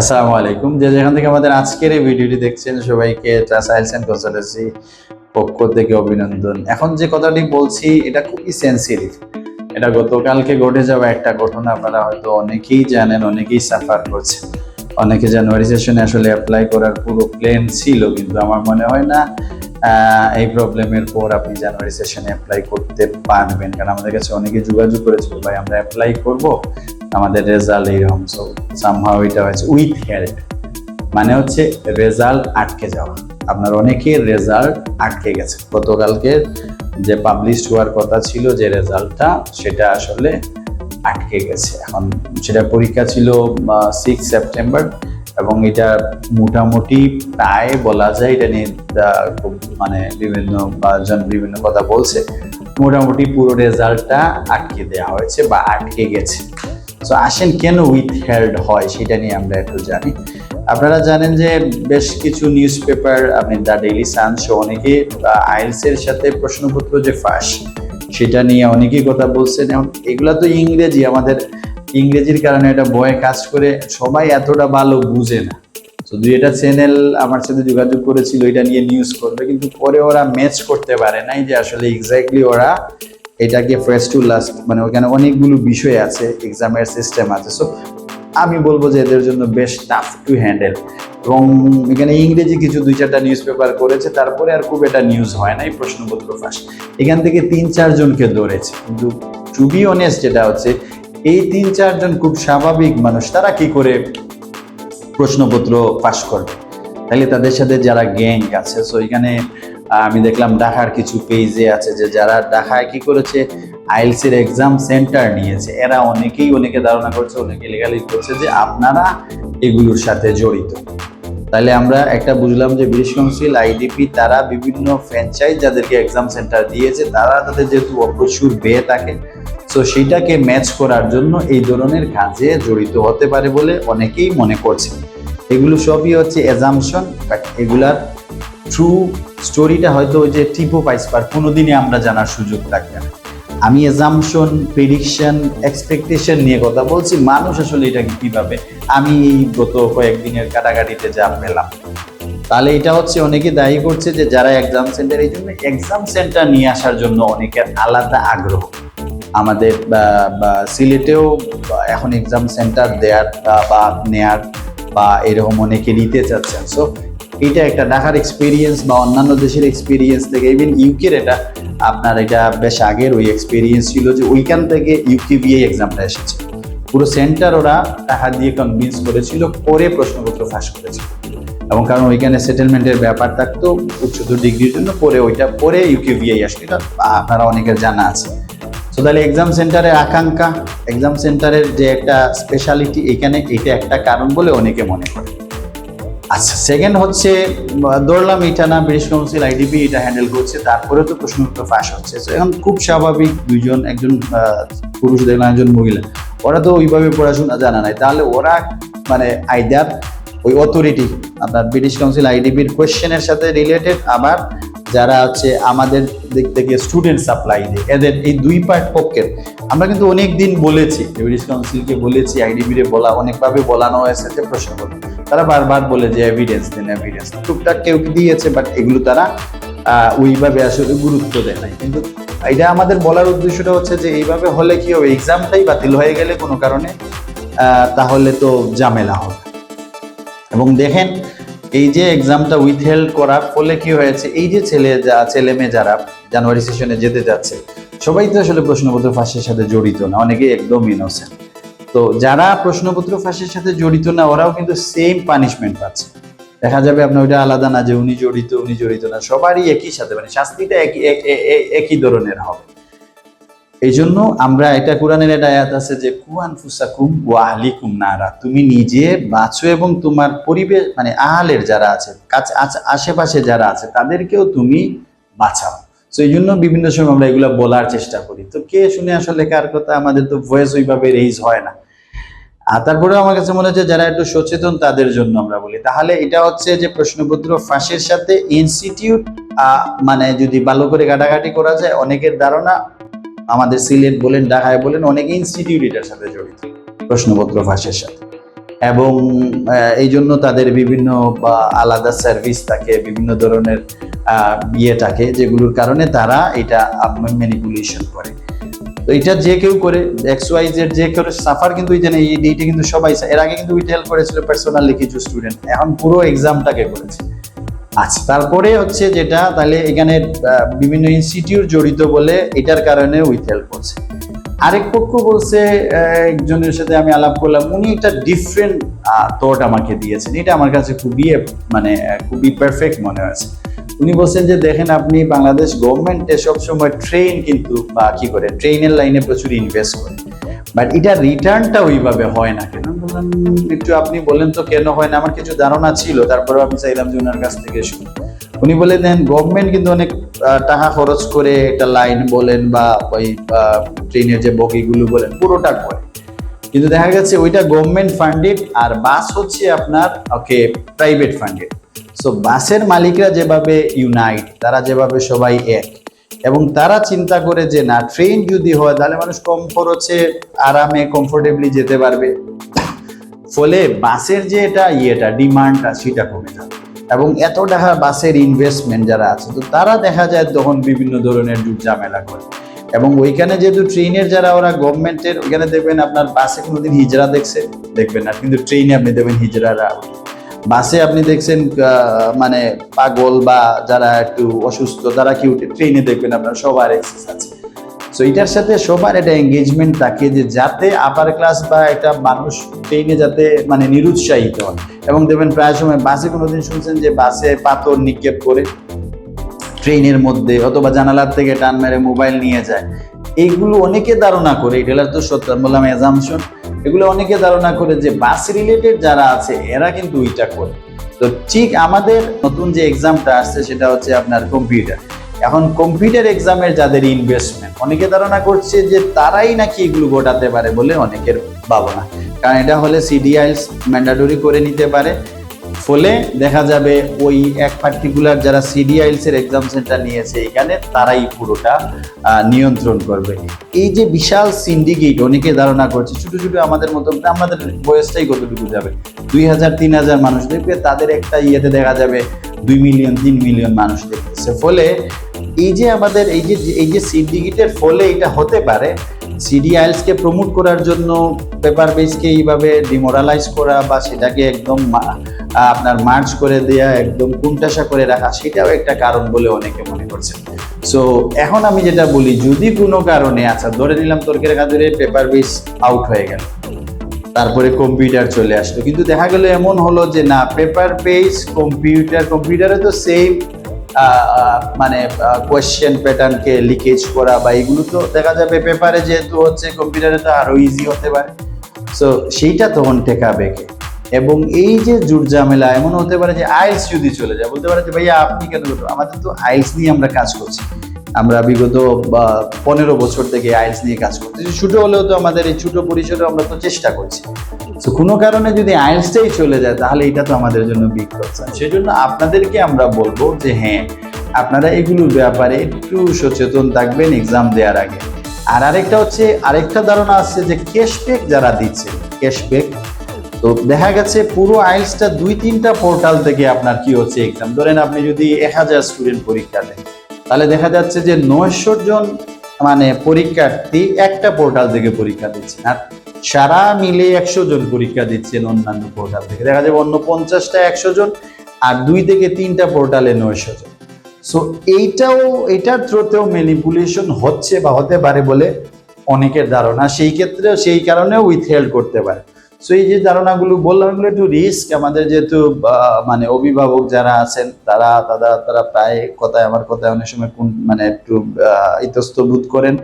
আসসালামু আলাইকুম। যে যেখান থেকে আমাদের আজকের এই ভিডিওটি দেখছেন, সবাইকে ট্রাসাইলস অ্যান্ড কনসালটেন্সি পক্ষ থেকে অভিনন্দন। এখন যে কথাটি বলছি, এটা খুবই সেন্সিটিভ এটা গতকালকে ঘটে যাওয়া একটা ঘটনা, আপনারা হয়তো অনেকেই জানেন, অনেকেই সাফার করছে অনেকে জানুয়ারি সেশনে আসলে অ্যাপ্লাই করার পুরো প্ল্যান ছিল, কিন্তু আমার মনে হয় না এই প্রবলেমের পর আপনি জানুয়ারি সেশনে অ্যাপ্লাই করতে পারবেন। কারণ আমাদের কাছে অনেকে যোগাযোগ করেছিল, ভাই, আমরা অ্যাপ্লাই করব? আমাদের রেজাল্ট এইরকম সো সামহাও এটা হয়েছে উইথ হেল্ড মানে হচ্ছে রেজাল্ট আটকে যাওয়া। আপনার অনেকের রেজাল্ট আটকে গেছে। গতকালকে যে পাবলিশ হওয়ার কথা ছিল যে রেজাল্টটা সেটা আসলে আটকে গেছে। এখন সেটা পরীক্ষা ছিল সিক্স সেপ্টেম্বর এবং এটা মোটামুটি প্রায় বলা যায় এটা নিয়ে খুব মানে বিভিন্ন জন বিভিন্ন কথা বলছে। মোটামুটি পুরো রেজাল্টটা আটকে দেওয়া হয়েছে বা আটকে গেছে। তো আসেন কেন উইথ হেল্ড হয় সেটা নিয়ে আমরা একটু জানি। আপনারা জানেন যে বেশ কিছু নিউজ পেপার আপনি দ্য ডেইলি সান সহ অনেকে আইএলস এর সাথে প্রশ্নপত্র যে ফাঁস, সেটা নিয়ে অনেকেই কথা বলছেন। এবং এগুলা তো ইংরেজি, আমাদের ইংরেজির কারণে এটা বয়ে কাজ করে, সবাই এতটা ভালো বুঝে না। তো দুই এটা চ্যানেল আমার সাথে যোগাযোগ করেছিল, এটা নিয়ে নিউজ করবে, কিন্তু পরে ওরা ম্যাচ করতে পারে নাই যে আসলে এক্স্যাক্টলি ওরা এটাকে ফার্স্ট টু লাস্ট মানে ওখানে অনেকগুলো বিষয় আছে এক্সামের সিস্টেম আছে। সো আমি বলব যে এদের জন্য বেশ টাফ টু হ্যান্ডেল এবং এখানে ইংরেজি কিছু দুই চারটা নিউজ পেপার করেছে, তারপরে আর খুব এটা নিউজ হয় নাই প্রশ্নপত্র ফাঁস এখান থেকে তিন চারজনকে ধরেছে। কিন্তু টু বি অনেস্ট যেটা হচ্ছে, এই তিন চারজন খুব স্বাভাবিক মানুষ, তারা কি করে প্রশ্নপত্র পাশ করবে? তাহলে তাদের সাথে যারা গ্যাং আছে সো এখানে আমি দেখলাম ঢাকার কিছু পেজে আছে যে যারা ঢাকায় কি করেছে আইএলস এর এক্সাম সেন্টার নিয়েছে। এরা অনেকেই অনেকে ধারণা করছে, অনেকে লেগালি করছে যে আপনারা এগুলোর সাথে জড়িত। তাহলে আমরা একটা বুঝলাম যে ব্রিটিশ কাউন্সিল আইডিপি তারা বিভিন্ন ফ্র্যাঞ্চাইজ যাদেরকে এক্সাম সেন্টার দিয়েছে, তারা তাদের যেহেতু অপ্রচুর বেয়ে থাকে সো সেইটাকে ম্যাচ করার জন্য এই ধরনের কাজে জড়িত হতে পারে বলে অনেকেই মনে করছে। এগুলো সবই হচ্ছে এজামশন বাট এগুলার ট্রু স্টোরিটা হয়তো ওই যে টিপো পাইসপার কোনোদিনই আমরা জানার সুযোগ থাকবে না। আমি এজামশন প্রেডিকশন এক্সপেকটেশন নিয়ে কথা বলছি, মানুষ আসলে এটাকে কীভাবে? আমি এই গত কয়েকদিনের কাটাকাটিতে যা পেলাম। তাহলে এটা হচ্ছে অনেকে দায়ী করছে যে যারা এক্সাম সেন্টার এই জন্য এক্সাম সেন্টার নিয়ে আসার জন্য অনেকের আলাদা আগ্রহ। আমাদের সিলেটেও এখন এক্সাম সেন্টার দেয়ার বা নেয়ার বা এরকম অনেকে নিতে চাচ্ছেন। সো এটা একটা ঢাকার এক্সপিরিয়েন্স বা অন্যান্য দেশের এক্সপিরিয়েন্স থেকে ইভেন ইউকের এটা, আপনার এটা বেশ আগের ওই এক্সপিরিয়েন্স ছিল যে ওইখান থেকে ইউকিবিএ এক্সামটা এসেছে। পুরো সেন্টার ওরা টাকা দিয়ে কনভিন্স করেছিল, পরে প্রশ্নপত্র ফাঁস করেছিল এবং কারণ ওইখানে সেটেলমেন্টের ব্যাপার থাকতো, উচ্চতর ডিগ্রির জন্য পরে ওইটা, পরে ইউকিবিআই আসলে। এটা আপনারা অনেকের জানা আছে। তো তাহলে এক্সাম সেন্টারের আকাঙ্ক্ষা এক্সাম সেন্টারের যে একটা স্পেশালিটি এখানে, এটা একটা কারণ বলে অনেকে মনে করে। আচ্ছা সেকেন্ড হচ্ছে ধরলাম এটা না ব্রিটিশ কাউন্সিল আইডিপি এটা হ্যান্ডেল করছে তারপরে তো প্রশ্ন উত্তর ফাঁস হচ্ছে। তো এখন খুব স্বাভাবিক, দুইজন, একজন পুরুষ দেখলাম একজন মহিলা। ওরা তো ওইভাবে পড়াশোনা জানা নাই। তাহলে ওরা মানে আইদার ওই অথরিটি আপনার ব্রিটিশ কাউন্সিল আইডিপির কোয়েশ্চেনের সাথে রিলেটেড আবার যারা হচ্ছে আমাদের দিক থেকে স্টুডেন্ট সাপ্লাই দেয়, এদের এই দুই পার্ট পক্ষের। আমরা কিন্তু অনেক দিন বলেছি ব্রিটিশ কাউন্সিলকে বলেছি আইডিবিরে বলা, অনেকভাবে বলানো হয়েছে যে প্রশ্ন করো তারা বারবার বলে যে এভিডেন্স দেন এভিডেন্স টুকটাক কেউ দিয়েছে বাট এগুলো তারা ওইভাবে আসলে গুরুত্ব দেয় নাই। কিন্তু এটা আমাদের বলার উদ্দেশ্যটা হচ্ছে যে এইভাবে হলে কি হবে? এক্সামটাই বাতিল হয়ে গেলে কোনো কারণে তাহলে তো ঝামেলা হবে। এবং দেখেন, এই যে এক্সামটা উইথহেল্ড করার ফলে কি হয়েছে? এই যে ছেলে যা, ছেলে মেয়ে যারা জানুয়ারি সেশনে যেতে যাচ্ছে, সবাই তো আসলে প্রশ্নপত্র ফাঁসের সাথে জড়িত না। অনেকে একদম ইনোসেন্ট তো যারা প্রশ্নপত্র ফাঁসের সাথে জড়িত না, ওরাও কিন্তু সেম পানিশমেন্ট পাচ্ছে। দেখা যাবে আপনার ওইটা আলাদা না যে উনি জড়িত উনি জড়িত না, সবারই একই সাথে মানে শাস্তিটা একই একই ধরনের হবে। এই জন্য আমরা এটা কোরআনের একটা আয়াত আছে যে কুয়ান ফুসাকুম ওয়া আহলিকুম নারা তুমি নিজে বাঁচো এবং তোমার পরিবেশ মানে আহালের যারা আছে, কাছে আশেপাশে যারা আছে, তাদেরকেও তুমি বাঁচাও। তো এই জন্য বিভিন্ন সময় আমরা এগুলো বলার চেষ্টা করি। তো কে শুনে আসলে কার কথা? আমাদের তো ভয়েস ওইভাবে রেইজ হয় না। আর তারপরেও আমার কাছে মনে হচ্ছে যারা একটু সচেতন, তাদের জন্য আমরা বলি। তাহলে এটা হচ্ছে যে প্রশ্নপত্র ফাঁসের সাথে ইনস্টিটিউট মানে যদি ভালো করে ঘাটাঘাটি করা যায়, অনেকের ধারণা আমাদের সিলেট বলেন, ঢাকায় বলেন, অনেক ইনস্টিটিউট এটার সাথে জড়িত, প্রশ্নপত্র ফাঁসের সাথে। এবং এই জন্য তাদের বিভিন্ন, বা আলাদা সার্ভিস থাকে, বিভিন্ন ধরনের আহ, ইয়ে যেগুলোর কারণে তারা এটা ম্যানিপুলেশন করে। তো এটা যে কেউ করে এক্স ওয়াই জেড যে কেউ সাফার কিন্তু জানে এই এইটা কিন্তু সবাই এর আগে কিন্তু উইট করেছিল পার্সোনালি কিছু স্টুডেন্ট এখন পুরো এক্সামটাকে করেছে। আচ্ছা তারপরে হচ্ছে যেটা তাহলে এখানে বিভিন্ন ইনস্টিটিউট জড়িত বলে এটার কারণে উইথ হেল্প করছে। আরেক পক্ষ বলছে একজনের সাথে আমি আলাপ করলাম উনি একটা ডিফারেন্ট থট আমাকে দিয়েছেন। এটা আমার কাছে খুবই মানে খুবই পারফেক্ট মনে হয়েছে। উনি বলছেন যে, দেখেন আপনি বাংলাদেশ গভর্নমেন্টে সবসময় ট্রেন কিন্তু, বা কি করে ট্রেনের লাইনে প্রচুর ইনভেস্ট করে। বাট এটা রিটার্নটা ওইভাবে হয় না কেন? বললাম, একটু আপনি বলেন তো কেন হয় না? আমার কিছু ধারণা ছিল তারপরে আমি চাইলাম যে ওনার কাছ থেকে শুনি। উনি বলে দেন গভর্নমেন্ট কিন্তু অনেক টাকা খরচ করে একটা লাইন বলেন, বা ওই ট্রেনের যে বগিগুলো বলেন, পুরোটা করে। কিন্তু দেখা গেছে, ওইটা গভর্নমেন্ট ফান্ডেড আর বাস হচ্ছে আপনার, ওকে প্রাইভেট ফান্ডেড সো বাসের মালিকরা যেভাবে ইউনাইট তারা যেভাবে সবাই এক, এবং তারা চিন্তা করে যে, না ট্রেন যদি হয়, তাহলে মানুষ কম খরচে আরামে কমফোর্টেবলি যেতে পারবে। ফলে বাসের যে এটা ইয়েটা ডিমান্ডটা সেটা কমে যাবে এবং এত টাকা বাসের ইনভেস্টমেন্ট যারা আছে, তো তারা দেখা যায় তখন বিভিন্ন ধরনের জুট ঝামেলা করে। এবং ওইখানে যেহেতু ট্রেনের যারা, ওরা গভর্নমেন্টের ওইখানে দেখবেন আপনার বাসে কোনোদিন হিজরা দেখছে, দেখবেন না, কিন্তু ট্রেনে আপনি দেখবেন হিজড়ারা। বাসে আপনি দেখছেন মানে পাগল বা যারা একটু অসুস্থ, তারা কি উঠে ট্রেনে দেখবেন আপনার সবার এক্সেস আছে। সো এটার সাথে সবার একটা এঙ্গেজমেন্ট থাকে যে যাতে আপার ক্লাস বা একটা মানুষ ট্রেনে যাতে মানে নিরুৎসাহিত হয়। এবং দেখবেন প্রায় সময় বাসে কোনোদিন শুনছেন যে বাসে পাথর নিক্ষেপ করে ট্রেনের মধ্যে অথবা জানালার থেকে টান মেরে মোবাইল নিয়ে যায়। এইগুলো অনেকে ধারণা করে এটা তো সত্য বললাম অ্যাজামশন এগুলো অনেকে ধারণা করে যে বাস রিলেটেড যারা আছে, এরা কিন্তু ওইটা করে। তো ঠিক আমাদের নতুন যে এক্সামটা আসছে, সেটা হচ্ছে আপনার কম্পিউটার এখন কম্পিউটার এক্সামের যাদের ইনভেস্টমেন্ট অনেকে ধারণা করছে যে তারাই নাকি এগুলো ঘটাতে পারে বলে অনেকের ভাবনা। কারণ এটা হলে সিডিআইস ম্যান্ডাটরি করে নিতে পারে। ফলে দেখা যাবে ওই এক পার্টিকুলার যারা সিডিআইএলস এর এক্সাম সেন্টার নিয়েছে এখানে, তারাই পুরোটা নিয়ন্ত্রণ করবে। এই যে বিশাল সিন্ডিকেট অনেকে ধারণা করছে, ছোট ছোট আমাদের মতো, আমাদের বয়সটাই কতটুকু যাবে? দুই হাজার, তিন হাজার মানুষ দেখবে, তাদের একটা ইয়েতে দেখা যাবে, দুই মিলিয়ন তিন মিলিয়ন মানুষ দেখতেছে। ফলে এই যে আমাদের, এই যে এই যে সিন্ডিকেটের ফলে এটা হতে পারে সিডিআইএলস কে প্রমোট করার জন্য পেপার বেসকে এইভাবে ডিমোরালাইজ করা বা সেটাকে একদম আপনার মার্চ করে দেয়া, একদম কুণ্ঠাসা করে রাখা, সেটাও একটা কারণ বলে অনেকে মনে করছে সো এখন আমি যেটা বলি, যদি কোনো কারণে আচ্ছা ধরে নিলাম তর্কের খাদুরে পেপার বেস আউট হয়ে গেল, তারপরে কম্পিউটার চলে আসলো, কিন্তু দেখা গেল এমন হলো যে, না পেপার পেজ কম্পিউটার কম্পিউটারে তো সেম মানে কোয়েশ্চেন প্যাটার্নকে লিকেজ করা বা এগুলো তো দেখা যাবে পেপারে যেহেতু হচ্ছে কম্পিউটারে তো আরও ইজি হতে পারে। সো সেইটা তখন ঠেকাবে কে? এবং এই যে জুট ঝামেলা এমন হতে পারে যে আইলস যদি চলে যায়, বলতে পারে যে, ভাইয়া, আপনি কেন? আমাদের তো আইলস নিয়ে আমরা কাজ করছি। আমরা বিগত পনেরো বছর থেকে আইলস নিয়ে কাজ করছি। ছোট হলেও তো আমাদের এই ছোট পরিসরে আমরা তো চেষ্টা করছি। তো কোনো কারণে যদি আইলসটাই চলে যায়, তাহলে এটা তো আমাদের জন্য বিগ কনসার্ন সেই জন্য আপনাদেরকে আমরা বলব যে হ্যাঁ আপনারা এগুলোর ব্যাপারে একটু সচেতন থাকবেন এক্সাম দেওয়ার আগে। আর আরেকটা হচ্ছে, আরেকটা ধারণা আছে যে ক্যাশব্যাক যারা দিচ্ছে ক্যাশব্যাক তো দেখা গেছে পুরো আইলসটা দুই তিনটা পোর্টাল থেকে আপনার কি হচ্ছে এক্সাম ধরেন আপনি যদি এক হাজার স্টুডেন্ট পরীক্ষা দেন, তাহলে দেখা যাচ্ছে যে নয়শো জন মানে পরীক্ষার্থী একটা পোর্টাল থেকে পরীক্ষা দিচ্ছে আর সারা মিলে একশো জন পরীক্ষা দিচ্ছেন অন্যান্য পোর্টাল থেকে। দেখা যাবে অন্য পঞ্চাশটা একশো জন আর দুই থেকে তিনটা পোর্টালে নয়শো জন। সো এইটাও, এটার থ্রুতেও ম্যানিপুলেশন হচ্ছে বা হতে পারে বলে অনেকের ধারণা। সেই ক্ষেত্রে সেই কারণেও উইথহেল্ড করতে পারে। সো এই যে ধারণাগুলো বললাম, এগুলো একটু রিস্ক আমাদের যেহেতু মানে অভিভাবক যারা আছেন, তারা তারা তারা প্রায় কথায়, আমার কথায় অনেক সময় কোন মানে একটু ইতস্তত করেন,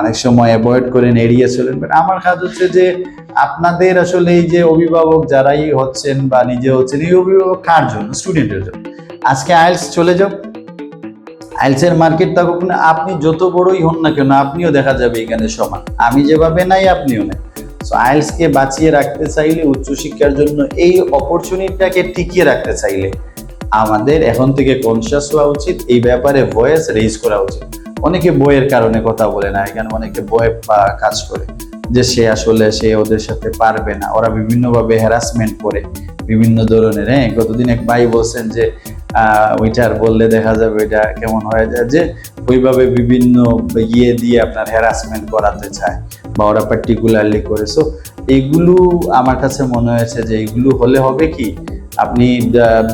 অনেক সময় অ্যাভয়েড করেন, এড়িয়ে চলেন। বাট আমার কাজ হচ্ছে যে, আপনাদের আসলে এই যে অভিভাবক যারাই হচ্ছেন বা নিজে হচ্ছেন, এই অভিভাবক কার জন্য? স্টুডেন্টের জন্য। আজকে আইলস চলে যাও। আইলসের মার্কেট থাকুক না, আপনি যত বড়ই হন না কেন, আপনিও দেখা যাবে এখানে সমান। আমি যেভাবে নাই, আপনিও নাই। সো আইলসকে বাঁচিয়ে রাখতে চাইলে উচ্চশিক্ষার জন্য এই অপরচুনিটিটাকে টিকিয়ে রাখতে চাইলে আমাদের এখন থেকে কনসিয়াস হওয়া উচিত, এই ব্যাপারে ভয়েস রেজ করা উচিত। অনেকে বইয়ের কারণে কথা বলে না এখানে অনেকে বয়ে কাজ করে যে সে আসলে সে ওদের সাথে পারবে না। ওরা বিভিন্নভাবে হ্যারাসমেন্ট করে, বিভিন্ন ধরনের হ্যাঁ গতদিন এক ভাই বলছেন যে ওইটার বললে দেখা যাবে এটা কেমন হয়ে যায় যে, ওইভাবে বিভিন্ন ইয়ে দিয়ে আপনার হ্যারাসমেন্ট করাতে চায়। বা ওরা পার্টিকুলারলি করে। সো এইগুলো আমার কাছে মনে হয়েছে যে এইগুলো হলে হবে কি? আপনি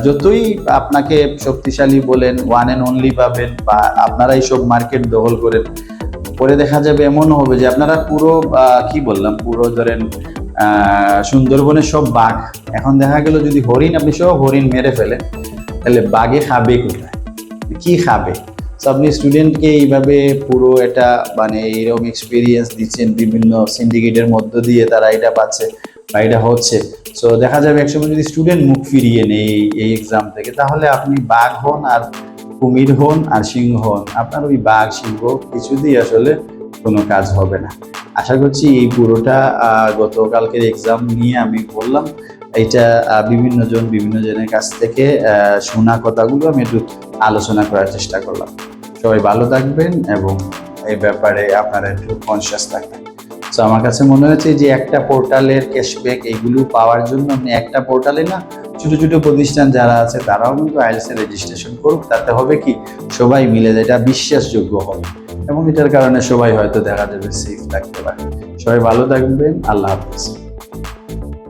যতই আপনাকে শক্তিশালী বলেন ওয়ান অ্যান্ড অনলি পাবেন, বা আপনারা এইসব মার্কেট দখল করেন, পরে দেখা যাবে এমনও হবে যে আপনারা পুরো কি বললাম, পুরো ধরেন সুন্দরবনের সব বাঘ। এখন দেখা গেল যদি হরিণ, আপনি সব হরিণ মেরে ফেলেন, তাহলে বাঘে খাবে কোথায়? কি খাবে? আপনি স্টুডেন্টকে এইভাবে পুরো এটা মানে এইরকম এক্সপিরিয়েন্স দিচ্ছেন বিভিন্ন সিন্ডিকেটের মধ্য দিয়ে তারা এটা পাচ্ছে বা এটা হচ্ছে। সো দেখা যাবে একসময় যদি স্টুডেন্ট মুখ ফিরিয়ে নেই এই এক্সাম থেকে, তাহলে আপনি বাঘ হন আর কুমির হন আর সিংহ হন। আপনার ওই বাঘ, সিংহ কিছুতেই আসলে কোনো কাজ হবে না। আশা করছি এই পুরোটা গতকালকের এক্সাম নিয়ে আমি বললাম। এটা বিভিন্ন জন বিভিন্ন জনের কাছ থেকে শোনা কথাগুলো আমি একটু আলোচনা করার চেষ্টা করলাম। সবাই ভালো থাকবেন এবং এই ব্যাপারে আপনারা একটু কনসিয়াস থাকবেন। তো আমার কাছে মনে হয়েছে যে একটা পোর্টালের ক্যাশব্যাক এইগুলো পাওয়ার জন্য আপনি একটা পোর্টালে না, ছোট ছোট প্রতিষ্ঠান যারা আছে তারাও কিন্তু আইএলস রেজিস্ট্রেশন করুক। তাতে হবে কি? সবাই মিলে এটা বিশ্বাসযোগ্য হবে। এবং এটার কারণে সবাই হয়তো দেখা যাবে সেফ থাকতে পারে। সবাই ভালো থাকবেন। আল্লাহ হাফিজ।